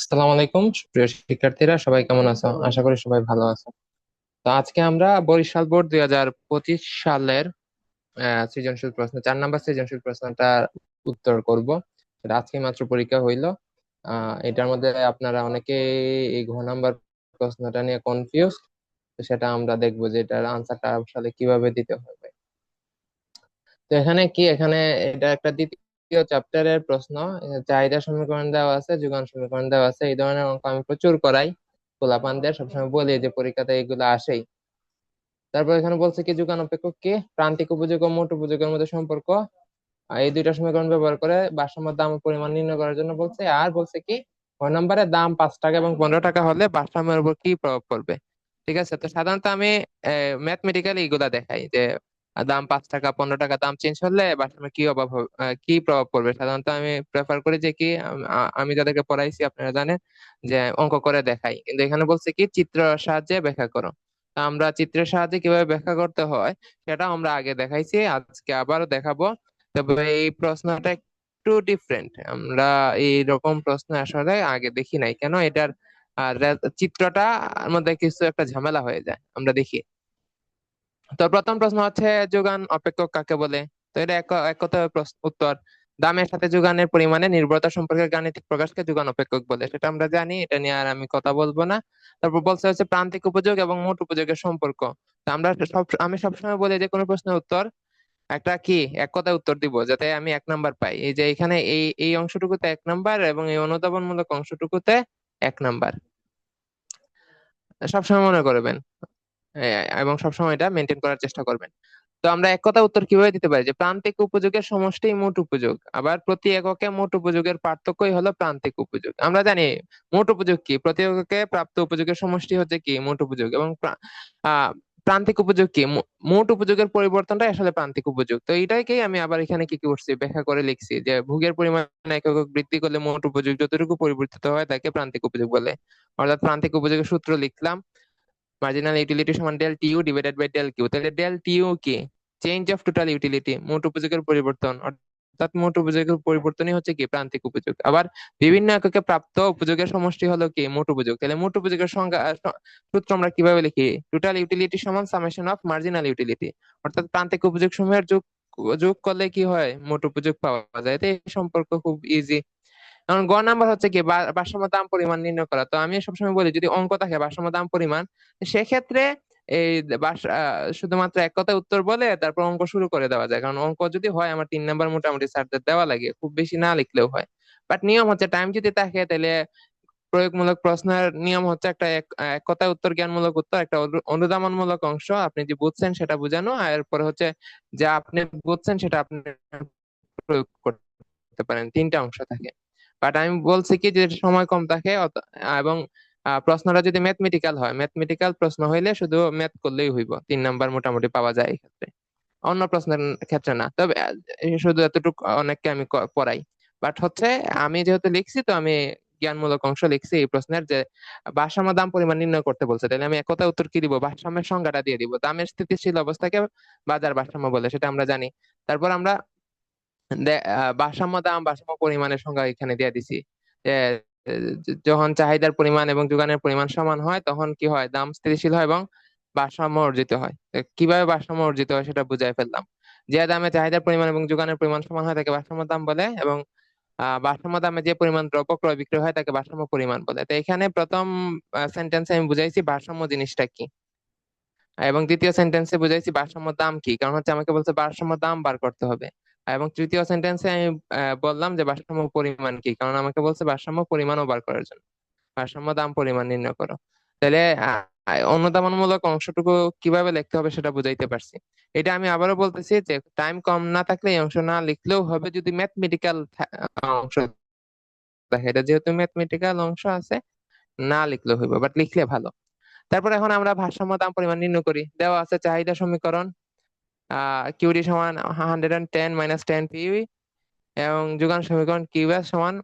আসসালামু আলাইকুম প্রিয় শিক্ষার্থীরা সবাই কেমন আছো? আশা করি সবাই ভালো আছো। তো আজকে আমরা বরিশাল বোর্ড দুই হাজার পঁচিশ সালের সৃজনশীল প্রশ্ন চার নাম্বার সৃজনশীল প্রশ্নটা উত্তর করব। এটা আজকে মাত্র পরীক্ষা হইল। আহ এটার মধ্যে আপনারা অনেকে এই ঘ নাম্বার প্রশ্নটা নিয়ে কনফিউজ তো সেটা আমরা দেখব যে এটার আনসারটা আসলে কীভাবে দিতে হবে। তো এখানে কি? এখানে এটা একটা দ্বিতীয় চ্যাপ্টারের প্রশ্ন চাহিদা সমীকরণ দেওয়া আছে, যোগান সমীকরণ দেওয়া আছে, এই ধরনের অঙ্ক আমি প্রচুর করাই। পোলাপানদের সবসময় বলি যে পরীক্ষাতে এগুলো আসেই। তারপর এখানে বলছে কি, যোগান অপেক্ষক কি? প্রান্তিক উপযোগ ও মোট উপযোগের মধ্যে সম্পর্ক। এই দুইটা সমীকরণ ব্যবহার করে ভারসাম্য, দাম পরিমাণ নির্ণয় করার জন্য বলছে, আর বলছে কি ছয় নম্বরে দাম পাঁচ টাকা এবং পনেরো টাকা হলে ভারসাম্যের উপর কি প্রভাব পড়বে? ঠিক আছে? তো সাধারণত আমি ম্যাথমেটিক্যালি এগুলা দেখাই যে দাম পাঁচ টাকা, পনেরো টাকা দাম চেঞ্জ হলে ভারসাম্যে কি অভাব হবে? কি প্রভাব পড়বে? সাধারণত আমি প্রেফার করি যে কি, আমি যাদেরকে পড়াইছি আপনারা জানেন যে অঙ্ক করে দেখাই। কিন্তু এখানে বলছে কি চিত্র সাহায্যে ব্যাখ্যা করো। আমরা চিত্রের সাহায্যে কীভাবে ব্যাখ্যা করতে হয় সেটা আমরা আগে দেখাইছি, আজকে আবারও দেখাবো। তবে এই প্রশ্নটা একটু ডিফারেন্ট আমরা এই রকম প্রশ্ন আসলে আগে দেখি নাই। কেন এটার, আর চিত্রটা মধ্যে কিছু একটা ঝামেলা হয়ে যায়। আমরা দেখি। তো প্রথম প্রশ্ন হচ্ছে যোগান অপেক্ষক কাকে বলে? তো এটা এক প্রশ্ন, উত্তর। দামের সাথে যোগানের পরিমাণে নির্ভরতা সম্পর্কে গাণিতিক প্রকাশকে যোগান অপেক্ষক বলে। সেটা আমরা জানি, এটা নিয়ে আর আমি কথা বলব না। তারপর বলছে হচ্ছে প্রান্তিক উপযোগ এবং মোট উপযোগের সম্পর্ক। তো আমরা সব, আমি সবসময় বলি যে কোনো প্রশ্নের উত্তর একটা কি? এক কথায় উত্তর দিব, যাতে আমি এক নাম্বার পাই। এই যে এখানে এই এই অংশটুকুতে এক নাম্বার এবং এই অনুধাবনমূলক অংশটুকুতে এক নাম্বার। সবসময় মনে করবেন। এবং সবসময় এটা মেনটেন করার চেষ্টা করবেন। তো আমরা এক কথা উত্তর কীভাবে দিতে পারি? যে প্রান্তিক উপযোগের সমষ্টি মোট উপযোগ, আবার প্রতি এককে মোট উপযোগের পার্থক্যই হলো প্রান্তিক উপযোগ। আমরা জানি মোট উপযোগ কি? প্রতি এককে প্রাপ্ত উপযোগের সমষ্টি হচ্ছে কি? মোট উপযোগ। এবং প্রান্তিক উপযোগ কি? মোট উপযোগের পরিবর্তনটা আসলে প্রান্তিক উপযোগ। তো এটাকেই আমি আবার এখানে কি কি করছি? ব্যাখ্যা করে লিখছি যে ভোগের পরিমাণ একক বৃদ্ধি করলে মোট উপযোগ যতটুকু পরিবর্তিত হয় তাকে প্রান্তিক উপযোগ বলে। অর্থাৎ প্রান্তিক উপযোগের সূত্র লিখলাম। মার্জিনাল ইউটিলিটি সমান del TU divided by del Q তাহলে ডেল টিউ কি? চেঞ্জ অফ টোটাল ইউটিলিটি মোট উপযোগের পরিবর্তন, অর্থাৎ মোট উপযোগের পরিবর্তনই হচ্ছে কি? প্রান্তিক উপযোগ। আবার বিভিন্ন এককে প্রাপ্ত উপযোগের সমষ্টি হলো কি? মোট উপযোগ। তাহলে মোট উপযোগের সংজ্ঞা সূত্র আমরা কীভাবে লিখি? টোটাল ইউটিলিটি সমান সামেশন অফ মার্জিনাল ইউটিলিটি অর্থাৎ প্রান্তিক উপযোগ সমূহের যোগ যোগ করলে কি হয়? মোট উপযোগ পাওয়া যায়। তো এই সম্পর্ক খুব ইজি এখন গ নাম্বার হচ্ছে কি ভারসাম্য দাম পরিমাণ নির্ণয় করা। তো আমি সবসময় বলি, যদি অঙ্ক থাকে, ভারসাম্য দাম পরিমাণ, সেক্ষেত্রে এই শুধুমাত্র এক কথায় উত্তর বলে তারপর অঙ্ক শুরু করে দেওয়া যায়। কারণ অঙ্ক যদি হয়, আমার তিন নাম্বার মোটামুটি স্যারদের দেওয়া লাগে, খুব বেশি না লিখলেও হয়। বাট নিয়ম হচ্ছে টাইম যদি থাকে, তাহলে প্রয়োগমূলক প্রশ্নের নিয়ম হচ্ছে একটা এক কথায় উত্তর জ্ঞানমূলক উত্তর, একটা অনু- অনুধাবনমূলক অংশ। আপনি যে বুঝছেন সেটা বোঝানো, আর এরপরে হচ্ছে যা আপনি বুঝছেন সেটা আপনি প্রয়োগ করতে পারেন। তিনটা অংশ থাকে। বাট আমি বলছি কি যে সময় কম থাকে এবং প্রশ্নটা যদি ম্যাথমেটিক্যাল হয় ম্যাথমেটিক্যাল প্রশ্ন হইলে শুধু ম্যাথ করলেই হইব। তিন নাম্বার মোটামুটি পাওয়া যায় ক্ষেত্রে। অন্য প্রশ্নের ক্ষেত্রে না। তবে শুধু এতটুকু অনেককে আমি পড়াই। বাট হচ্ছে, আমি যেহেতু লিখছি, তো আমি জ্ঞানমূলক অংশ লিখছি এই প্রশ্নের যে, ভারসাম্য দাম পরিমাণ নির্ণয় করতে বলছে। তাহলে আমি একতা উত্তর কি দিব? ভারসাম্যের সংজ্ঞাটা দিয়ে দিব। দামের স্থিতিশীল অবস্থাকে বাজার ভারসাম্য বলে, সেটা আমরা জানি। তারপর আমরা ভারসাম্য দাম, ভারসাম্য পরিমাণের সংখ্যা এখানে দিয়ে দিছি। যখন চাহিদার পরিমাণ এবং যোগানের পরিমাণ সমান হয়, তখন কি হয়? দাম স্থিতিশীল হয় এবং ভারসাম্য অর্জিত হয়। কীভাবে ভারসাম্য অর্জিত হয় সেটা বুঝাই ফেললাম। যে দামে চাহিদার পরিমাণ এবং যোগানের পরিমাণ সমান হয়, তাকে ভারসাম্য দাম বলে এবং ভারসাম্য দামে যে পরিমাণ দ্রব্য ক্রয় বিক্রয় হয়, তাকে ভারসাম্য পরিমাণ বলে। তো এখানে প্রথম সেন্টেন্সে আমি বুঝাইছি ভারসাম্য জিনিসটা কি। এবং দ্বিতীয় সেন্টেন্সে বুঝাইছি ভারসাম্য দাম কি। কারণ হচ্ছে আমাকে বলছে ভারসাম্য দাম বার করতে হবে। এবং তৃতীয় সেন্টেন্সে আমি বললাম যে ভারসাম্য পরিমাণ কি? কারণ আমাকে বলছে ভারসাম্য পরিমাণও বার করার জন্য। ভারসাম্য দাম পরিমাণ নির্ণয় করো। তাহলে আহ, অংশটুকু কীভাবে লিখতে হবে সেটা বুঝাইতে পারছি। এটা আমি আবারও বলতেছি যে টাইম কম না থাকলে এই অংশ না লিখলেও হবে যদি ম্যাথমেটিক্যাল অংশ। থাকে এটা যেহেতু ম্যাথমেটিক্যাল অংশ আছে না লিখলেও হইবে বাট লিখলে ভালো। তারপর এখন আমরা ভারসাম্য দাম পরিমাণ নির্ণয় করি। দেওয়া আছে চাহিদা সমীকরণ। কিউডি সমান hundred and ten minus ten P এবং যোগান সমীকরণ কিউএস সমান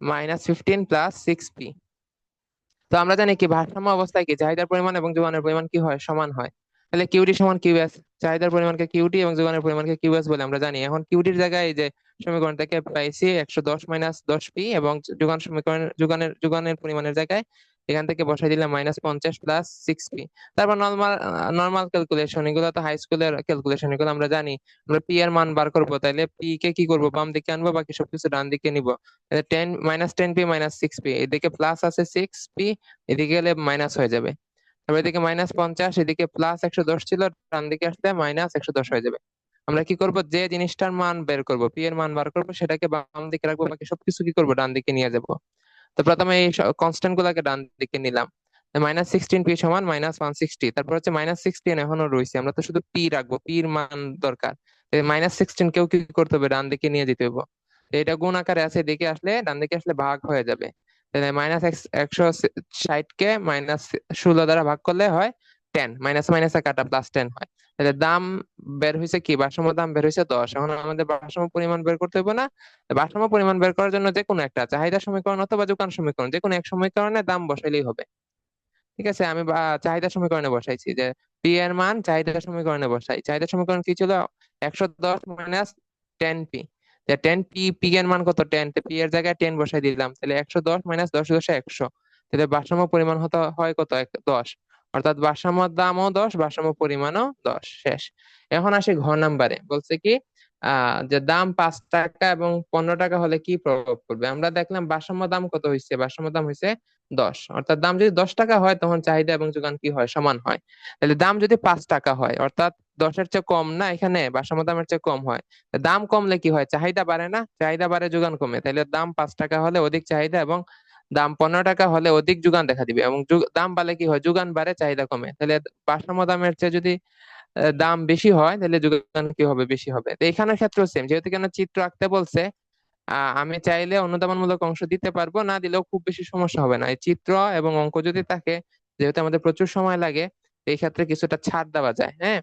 minus fifteen plus six P তো আমরা জানি কি, ভারসাম্য অবস্থায় কি? চাহিদার পরিমাণ এবং যোগানের পরিমাণ কি হয়? সমান হয়। তাহলে কিউডি সমান কিউএস চাহিদার পরিমাণকে কিউটি এবং যোগানের পরিমাণকে কিউএস বলে আমরা জানি। এখন কিউটির জায়গায় যে সমীকরণ থেকে পাইছি একশো দশ মাইনাস দশ পি এবং যোগান সমীকরণ, যোগানের যোগানের পরিমাণের জায়গায় এখান থেকে বসাই দিলাম মাইনাস পঞ্চাশ প্লাস সিক্স পি তারপর নর্মাল নর্মাল ক্যালকুলেশন এগুলো তো হাই স্কুলের ক্যালকুলেশন এগুলো আমরা জানি। আমরা পি এর মান বার করব তাহলে পি কে কি করব? বাম দিকে আনব, বাকি সবকিছু ডান দিকে নিবো। Ten minus ten P minus six P এদিকে প্লাস আছে সিক্স পি এদিকে গেলে মাইনাস হয়ে যাবে। তারপর এদিকে মাইনাস পঞ্চাশ, এদিকে প্লাস একশো দশ ছিল, ডান দিকে আসলে মাইনাস একশো দশ হয়ে যাবে। আমরা কি করব? যে জিনিসটার মান বের করব পি এর মান বার করব, সেটাকে বাম দিকে রাখব, বাকি সবকিছু কি করব? ডান দিকে নিয়ে যাব। তো প্রথমে এই কনস্ট্যান্ট গুলাকে ডান দিকে নিলাম। মাইনাস সিক্সটিন পি সমান মাইনাস ওয়ান সিক্সটি তারপর হচ্ছে মাইনাস সিক্সটিন এখনও রয়েছে আমরা তো শুধু পি রাখব। পি এর মান দরকার। মাইনাস সিক্সটিন কেউ কি করতে হবে? ডান দিকে নিয়ে যেতে হবে। এটা গুণ আকারে আছে, এদিকে আসলে ডান দিকে আসলে ভাগ হয়ে যাবে। তাহলে মাইনাস একশো ষাট কে মাইনাস ষোলো দ্বারা ভাগ করলে হয় টেন মাইনাস মাইনাসে কাটা প্লাস টেন হয়। তাহলে দাম বের হয়েছে কি? ভারসাম্য দাম বের হয়েছে দশ। এখন আমাদের ভারসাম্য পরিমাণ বের করতে হবে না। ভারসাম্য পরিমাণ বের করার জন্য যে কোনো একটা, চাহিদা সমীকরণ অথবা যোগান সমীকরণ যে কোনো এক সমীকরণে দাম বসাইলেই হবে। ঠিক আছে? আমি চাহিদা সমীকরণে বসাইছি যে পি এর মান চাহিদা সমীকরণে বসাই। চাহিদা সমীকরণ কি ছিল? একশো দশ minus ten P ten P P এর মান কত? টেন পি এর জায়গায় টেন বসাই দিলাম। তাহলে একশো দশ মাইনাস দশ দশে একশো। তাহলে ভারসাম্য পরিমাণ হতে, হয় কত? দশ। অর্থাৎ ভারসাম্য দামও দশ, ভারসাম্য পরিমাণও দশ। শেষ। এখন আসি ঘ নাম্বারে। বলছে কি যে দাম পাঁচ টাকা এবং পনেরো টাকা হলে কি প্রভাব পড়বে? আমরা দেখলাম ভারসাম্য দাম কত হয়েছে ভারসাম্য দাম হয়েছে দশ। অর্থাৎ দাম যদি দশ টাকা হয়, তখন চাহিদা এবং যোগান কি হয়? সমান হয়। তাহলে দাম যদি পাঁচ টাকা হয়, অর্থাৎ দশের চেয়ে কম না, এখানে ভারসাম্য দামের চেয়ে কম হয় দাম কমলে কি হয়? চাহিদা বাড়ে না, চাহিদা বাড়ে, যোগান কমে। তাহলে দাম পাঁচ টাকা হলে অধিক চাহিদা এবং দাম পনেরো টাকা হলে অধিক যোগান দেখা দিবে। এবং দাম বাড়লে কি হয়? যোগান বাড়ে, চাহিদা কমে। তাহলে ভারসাম্য দামের চেয়ে যদি দাম বেশি হয়, তাহলে যোগান কি হবে? বেশি হবে। তো এখানের সেম যেহেতু কেন চিত্র আঁকতে বলছে আমি চাইলে অনুদানমূলক অংশ দিতে পারব, না দিলেও খুব বেশি সমস্যা হবে না। এই চিত্র এবং অঙ্ক যদি থাকে, যেহেতু আমাদের প্রচুর সময় লাগে, এই ক্ষেত্রে কিছুটা ছাড় দেওয়া যায় হ্যাঁ?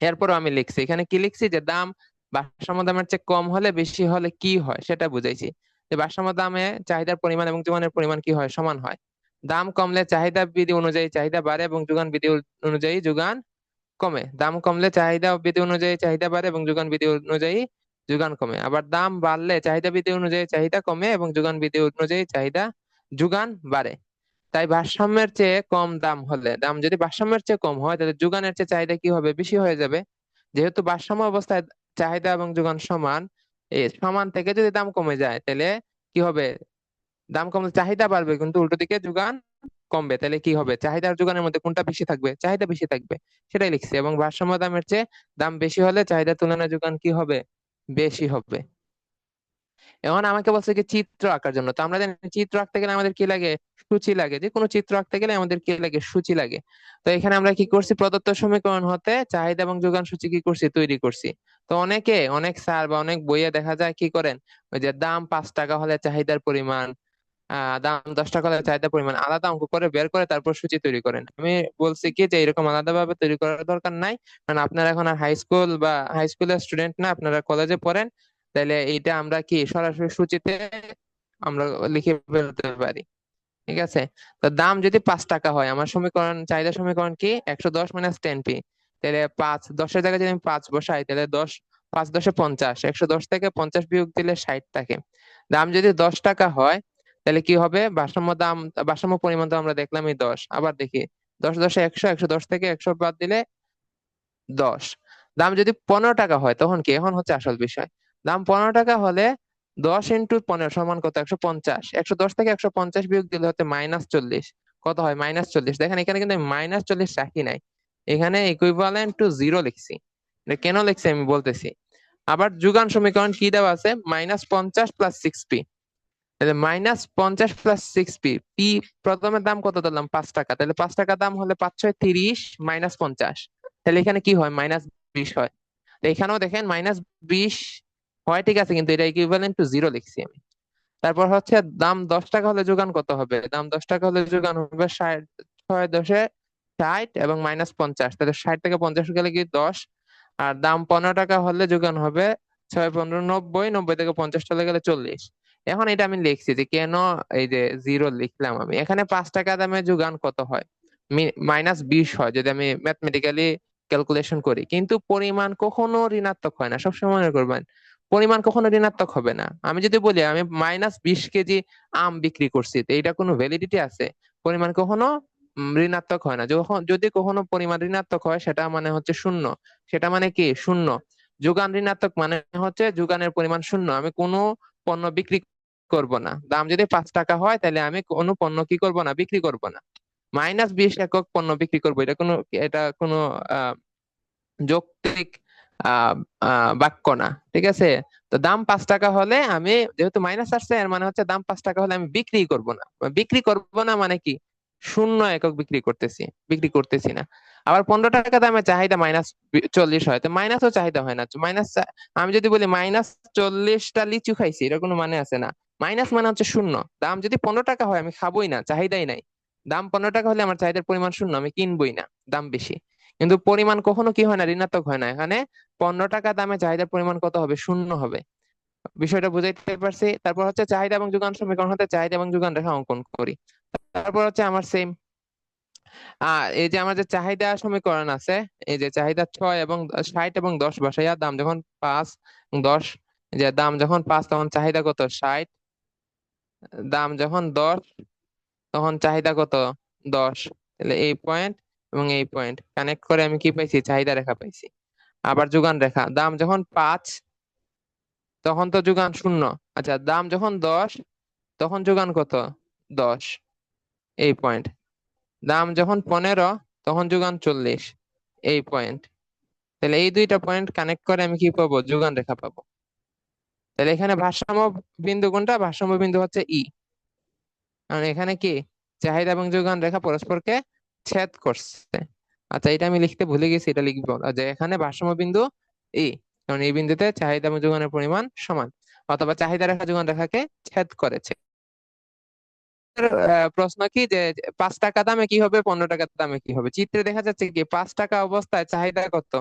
এরপরও আমি লিখছি। এখানে কি লিখছি? যে দাম ভারসাম্য দামের চেয়ে কম হলে বেশি হলে কি হয়? সেটা বুঝাইছি। যে ভারসাম্য দামে চাহিদার পরিমাণ এবং যোগানের পরিমাণ কি হয়? সমান হয়। দাম কমলে চাহিদা বিধি অনুযায়ী চাহিদা বাড়ে এবং যোগান বিধি অনুযায়ী যোগান কমে। দাম কমলে চাহিদা বিধি অনুযায়ী চাহিদা বাড়ে এবং যোগান বিধি অনুযায়ী যোগান কমে। আবার দাম বাড়লে চাহিদা বিধি অনুযায়ী চাহিদা কমে এবং যোগান বিধি অনুযায়ী চাহিদা যোগান বাড়ে। তাই ভারসাম্যের চেয়ে কম দাম হলে, দাম যদি ভারসাম্যের চেয়ে কম হয়, তাহলে যোগানের চেয়ে চাহিদা কি হবে? বেশি হয়ে যাবে। যেহেতু ভারসাম্য অবস্থায় চাহিদা এবং যোগান সমান সমান থেকে যদি দাম কমে যায়, তাহলে কি হবে? দাম কমলে চাহিদা বাড়বে, কিন্তু উল্টো দিকে যোগান কমবে। তাহলে কি হবে? চাহিদা আর যোগানের মধ্যে কোনটা বেশি থাকবে? চাহিদা বেশি থাকবে। সেটাই লিখছি। এবং ভারসাম্য দামের চেয়ে দাম বেশি হলে চাহিদা তুলনায় যোগান কি হবে? বেশি হবে। এখন আমাকে বলছে কি চিত্র আঁকার জন্য। তো আমরা জানি চিত্র আঁকতে গেলে আমাদের কি লাগে? সূচি লাগে। যে কোনো চিত্র আঁকতে গেলে আমাদের কি লাগে? সূচি লাগে। তো এখানে আমরা কি করছি? প্রদত্ত সমীকরণ হতে চাহিদা এবং যোগান সূচি কি করছি? তৈরি করছি। তো অনেকে, অনেক স্যার বা অনেক বইয়ে দেখা যায় কি করেন? ওই যে দাম পাঁচ টাকা হলে চাহিদার পরিমাণ দাম দশ টাকা হলে চাহিদার পরিমাণ আলাদা অঙ্ক করে বের করে তারপর সূচি তৈরি করেন। আমি বলছি কি যে এরকম আলাদা ভাবে তৈরি করার দরকার নাই। কারণ আপনারা এখন আর হাই স্কুল বা হাই স্কুলের স্টুডেন্ট না, আপনারা কলেজে পড়েন তাহলে এইটা আমরা কি সরাসরি সূচিতে আমরা লিখে ফেলতে পারি। ঠিক আছে? তো দাম যদি পাঁচ টাকা হয়, আমার সমীকরণ চাহিদা সমীকরণ কি? একশো দশ মাইনাস টেন পি তাহলে পাঁচ, দশের জায়গায় যদি আমি পাঁচ বসাই, তাহলে দশ, পাঁচ দশে পঞ্চাশ, একশো দশ থেকে পঞ্চাশ বিয়োগ দিলে ষাট থাকে। দাম যদি দশ টাকা হয়, তাহলে কি হবে? ভারসাম্য দাম, ভারসাম্য পরিমাণ তো আমরা দেখলাম এই দশ। আবার দেখি, দশ দশে একশো একশো দশ থেকে একশো বাদ দিলে দশ। দাম যদি পনেরো টাকা হয়, তখন কি? এখন হচ্ছে আসল বিষয়। দাম পনেরো টাকা হলে দশ ইন্টু পনেরো সমান কত? একশো পঞ্চাশ। একশো দশ থেকে একশো পঞ্চাশ বিয়োগ দিলে হচ্ছে মাইনাস চল্লিশ। কত হয়? মাইনাস চল্লিশ। দেখেন, এখানে কিন্তু মাইনাস চল্লিশ রাখি নাই। এখানে ইকুইভ্যালেন্ট টু জিরো লিখছি। কেন লিখছি আমি বলতেছি। আবার যুগান সমীকরণ কি দেওয়া আছে? মাইনাস পঞ্চাশ প্লাস সিক্স পি মাইনাস পঞ্চাশ প্লাস সিক্স পি পি প্রথমের দাম কত দিলাম পাঁচ টাকা। তাহলে পাঁচ টাকা দাম হলে পাঁচ ছয় তিরিশ মাইনাস পঞ্চাশ। তাহলে এখানে কি হয়? মাইনাস বিশ হয়। তো এখানেও দেখেন মাইনাস বিশ হয়, ঠিক আছে, কিন্তু এটা ইকুইভ্যালেন্ট টু জিরো লিখছি আমি। তারপর হচ্ছে দাম দশ টাকা হলে যোগান কত হবে? দাম দশ টাকা হলে যোগান হবে ষাট, ছয় দশে ষাট এবং মাইনাস পঞ্চাশ। তাহলে ষাট থেকে পঞ্চাশ গেলে কি দশ? আর দাম পনেরো টাকা হলে যোগান হবে ছয়, পনেরো, নব্বই নব্বই থেকে পঞ্চাশ চলে গেলে চল্লিশ। এখন এটা আমি লিখছি যে কেন এই যে জিরো লিখলাম আমি? এখানে পাঁচ টাকা দামে যোগান কত হয়? মাইনাস বিশ হয়, যদি আমি ম্যাথমেটিক্যালি ক্যালকুলেশন করি। কিন্তু পরিমাণ কখনো ঋণাত্মক হয় না। সবসময় মনে করবেন, পরিমাণ কখনো ঋণাত্মক হবে না। আমি যদি বলি, আমি মাইনাস বিশ কেজি আম বিক্রি করছি, তো এইটা কোনো ভ্যালিডিটি আছে? পরিমাণ কখনো? ঋণাত্মক হয় না। যখন, যদি কখনো পরিমাণ ঋণাত্মক হয়, সেটা মানে হচ্ছে শূন্য। সেটা মানে কি? শূন্য। যোগান ঋণাত্মক মানে হচ্ছে যোগানের পরিমাণ শূন্য। আমি কোনো পণ্য বিক্রি করব না। দাম যদি পাঁচ টাকা হয়, তাহলে আমি কোনো পণ্য কি করব না? বিক্রি করব না। মাইনাস বিশ একক পণ্য বিক্রি করব। এটা কোনো এটা কোনো যৌক্তিক বাক্য না। ঠিক আছে? তো দাম পাঁচ টাকা হলে আমি, যেহেতু মাইনাস আসছে, এর মানে হচ্ছে দাম পাঁচ টাকা হলে আমি বিক্রি করব না। বিক্রি করব না মানে কি? শূন্য একক বিক্রি করতেছি বিক্রি করতেছি না। আবার পনেরো টাকা দামে চাহিদা মাইনাস চল্লিশ হয়, তো মাইনাসও চাহিদা হয় না। মাইনাস আমি যদি বলি মাইনাস চল্লিশটা লিচু খাইছি এটা কোনো মানে আছে না। মাইনাস মানে হচ্ছে শূন্য। দাম যদি পনেরো টাকা হয়, আমি খাবোই না, চাহিদাই নাই। দাম পনেরো টাকা হলে আমার চাহিদার পরিমাণ শূন্য, আমি কিনবই না, দাম বেশি। কিন্তু পরিমাণ কখনো কি হয় না, ঋণাত্মক হয় না। এখানে পনেরো টাকা দামে চাহিদার পরিমাণ কত হবে? শূন্য হবে। বিষয়টা বুঝাইতে পারছি। তারপর হচ্ছে চাহিদা এবং যোগান সমীকরণ হতে চাহিদা এবং যোগান রেখা অঙ্কন করি। তারপর হচ্ছে আমার সেম এই যে আমার যে চাহিদা সমীকরণ আছে, এই যে চাহিদা ছয় এবং ষাট এবং দশ বসাইয়া দাম যখন পাঁচ, দশ যে দাম যখন পাঁচ তখন চাহিদা কত? ষাট। দাম যখন দশ, তখন চাহিদা কত? দশ। তাহলে এই পয়েন্ট এবং এই পয়েন্ট কানেক্ট করে আমি কি পাইছি? চাহিদা রেখা পাইছি। আবার যোগান রেখা। দাম যখন পাঁচ, তখন তো যোগান শূন্য। আচ্ছা দাম যখন দশ, তখন যোগান কত? দশ। এই পয়েন্ট দাম যখন পনেরো, তখন যোগান চল্লিশ। এই পয়েন্ট তাহলে এই দুইটা পয়েন্ট কানেক্ট করে আমি কি পাবো? যোগান রেখা পাবো। তাহলে এখানে ভারসাম্য বিন্দু কোনটা? ভারসাম্য বিন্দু হচ্ছে ই কারণ এখানে কি? চাহিদা এবং যোগান রেখা পরস্পরকে ছেদ করছে। আচ্ছা এটা আমি লিখতে ভুলে গেছি, এটা লিখব। যে এখানে ভারসাম্য বিন্দু ই কারণ এই বিন্দুতে চাহিদা এবং যোগানের পরিমাণ সমান। অথবা চাহিদা রেখা যোগান রেখাকে ছেদ করেছে। প্রশ্ন কি যে পাঁচ টাকা দামে কি হবে, পনেরো টাকা দামে কি হবে? চিত্রে দেখা যাচ্ছে কি, পাঁচ টাকা অবস্থায় চাহিদা কত?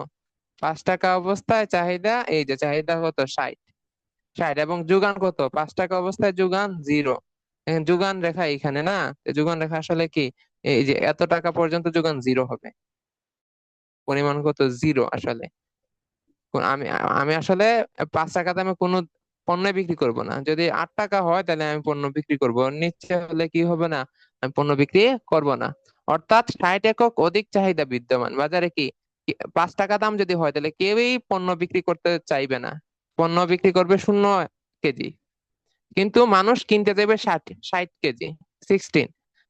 পাঁচ টাকা অবস্থায় চাহিদা, এই যে চাহিদা কত? ষাট। ষাট এবং যোগান কত? পাঁচ টাকা অবস্থায় যোগান জিরো। যোগান রেখা এখানে না? যোগান রেখা আসলে কি? এই যে এত টাকা পর্যন্ত যোগান জিরো হবে। পরিমাণ কত? জিরো আসলে। আমি আমি আসলে পাঁচ টাকা দামে কোনো পণ্য বিক্রি করব না। যদি আট টাকা হয়, তাহলে আমি পণ্য বিক্রি করব। নিচে হলে কি হবে না? আমি পণ্য বিক্রি করব না। অর্থাৎ ষাট একক অধিক চাহিদা বিদ্যমান। বাজারে কি? পাঁচ টাকা দাম যদি হয়, তাহলে কেউই পণ্য বিক্রি করতে চাইবে না। পণ্য বিক্রি করবে শূন্য কেজি। কিন্তু মানুষ কিনতে চাইবে ষাট ষাট কেজি সিক্সটিন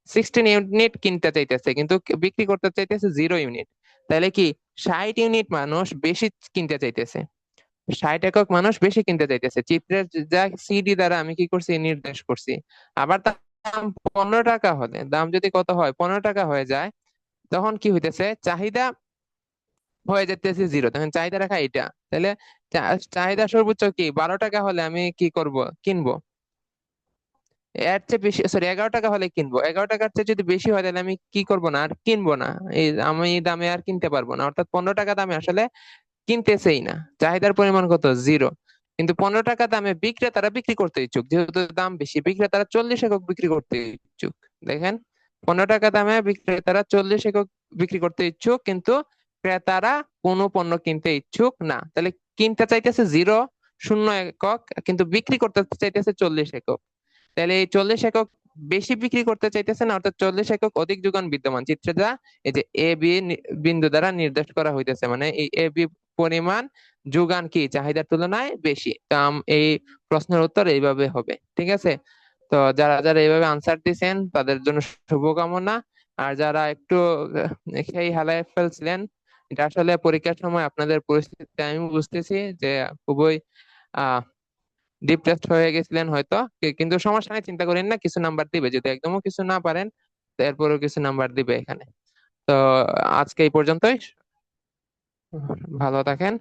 সিক্সটিন ইউনিট কিনতে চাইতেছে, কিন্তু বিক্রি করতে চাইতেছে জিরো ইউনিট তাহলে কি? ষাট ইউনিট মানুষ বেশি কিনতে চাইতেছে। ষাট একক মানুষ বেশি কিনতে চাইতেছে। চিত্রের যা সিডি দ্বারা আমি কি করছি? নির্দেশ করছি। আবার দাম পনেরো টাকা হলে, দাম যদি কত হয়? পনেরো টাকা হয়ে যায়, তখন কি হইতেছে? চাহিদা হয়ে যেতেছে জিরো তখন চাহিদা রাখা এটা তাহলে চাহিদা সর্বোচ্চ কি? বারো টাকা হলে আমি কি করব? কিনবো। এর চেয়ে বেশি সরি এগারো টাকা হলে কিনবো। এগারো টাকার চেয়ে যদি বেশি হয়, তাহলে আমি কি করব না? আর কিনবো না। এই আমি এই দামে আর কিনতে পারব না। অর্থাৎ পনেরো টাকা দামে আসলে কিনতেছেই না। চাহিদার পরিমাণ কত? জিরো কিন্তু পনেরো টাকা দামে বিক্রেতারা বিক্রি করতে ইচ্ছুক। যেহেতু দাম বেশি, বিক্রেতারা চল্লিশ একক বিক্রি করতে ইচ্ছুক। দেখেন, পনেরো টাকা দামে বিক্রেতারা চল্লিশ একক বিক্রি করতে ইচ্ছুক, কিন্তু ক্রেতারা কোনো পণ্য কিনতে ইচ্ছুক না। তাহলে কিনতে চাইতেছে জিরো শূন্য একক, কিন্তু বিক্রি করতে চাইতেছে চল্লিশ একক। তাহলে এই চল্লিশ একক বেশি বিক্রি করতে চাইতেছে না, অর্থাৎ চল্লিশ একক অধিক যোগান বিদ্যমান। চিত্রে যা এই যে এ বি বিন্দু দ্বারা নির্দেশ করা হইতেছে। মানে এই এ বি পরিমাণ যোগান কি? চাহিদার তুলনায় বেশি। তো এই প্রশ্নের উত্তর এইভাবে হবে, ঠিক আছে? তো যারা যারা এইভাবে আনসার দিছেন, তাদের জন্য শুভকামনা। আর যারা একটু খেই হালায় ফেলছিলেন, এটা আসলে পরীক্ষার সময় আপনাদের পরিস্থিতি আমি বুঝতেছি যে খুবই ডিপ্রেসড হয়ে গেছিলেন হয়তো। কিন্তু সমস্যা নেই, চিন্তা করেন না, কিছু নাম্বার দিবে। যদি একদমও কিছু না পারেন এরপরেও কিছু নাম্বার দিবে এখানে। তো আজকে এই পর্যন্তই। ভালো থাকেন।